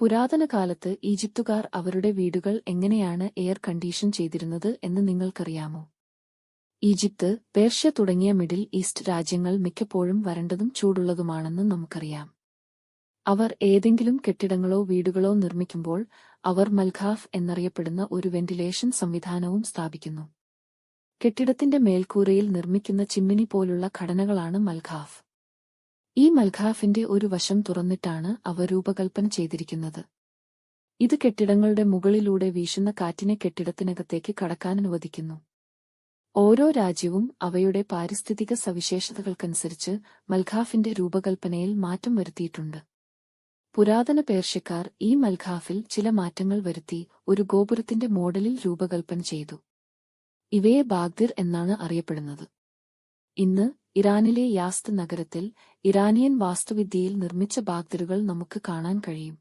പുരാതന കാലത്ത് ഈജിപ്തുകാർ അവരുടെ വീടുകൾ എങ്ങനെയാണ് എയർ കണ്ടീഷൻ ചെയ്തിരുന്നത് എന്ന് നിങ്ങൾക്കറിയാമോ? ഈജിപ്ത് പേർഷ്യ തുടങ്ങിയ മിഡിൽ ഈസ്റ്റ് രാജ്യങ്ങൾ മിക്കപ്പോഴും വരണ്ടതും ചൂടുള്ളതുമാണെന്ന് നമുക്കറിയാം. അവർ ഏതെങ്കിലും കെട്ടിടങ്ങളോ വീടുകളോ നിർമ്മിക്കുമ്പോൾ അവർ മൽഖാഫ് എന്നറിയപ്പെടുന്ന ഒരു വെന്റിലേഷൻ സംവിധാനവും സ്ഥാപിക്കുന്നു. കെട്ടിടത്തിന്റെ മേൽക്കൂരയിൽ നിർമ്മിക്കുന്ന ചിമ്മിനി പോലുള്ള ഘടനകളാണ് മൽഖാഫ്. ഈ മൽഖാഫിന്റെ ഒരു വശം തുറന്നിട്ടാണ് അവ രൂപകൽപ്പന ചെയ്തിരിക്കുന്നത്. ഇത് കെട്ടിടങ്ങളുടെ മുകളിലൂടെ വീശുന്ന കാറ്റിനെ കെട്ടിടത്തിനകത്തേക്ക് കടക്കാൻ അനുവദിക്കുന്നു. ഓരോ രാജ്യവും അവയുടെ പാരിസ്ഥിതിക സവിശേഷതകൾക്കനുസരിച്ച് മൽഖാഫിന്റെ രൂപകൽപ്പനയിൽ മാറ്റം വരുത്തിയിട്ടുണ്ട്. പുരാതന പേർഷ്യക്കാർ ഈ മൽഖാഫിൽ ചില മാറ്റങ്ങൾ വരുത്തി ഒരു ഗോപുരത്തിന്റെ മോഡലിൽ രൂപകൽപ്പന ചെയ്തു. ഇവയെ ബാഗ്ദിർ എന്നാണ് അറിയപ്പെടുന്നത്. ഇന്ന് ഇറാനിലെ യാസ്ത് നഗരത്തിൽ ഇറാനിയൻ വാസ്തുവിദ്യയിൽ നിർമ്മിച്ച ബാഗ്ദറുകൾ നമുക്ക് കാണാൻ കഴിയും.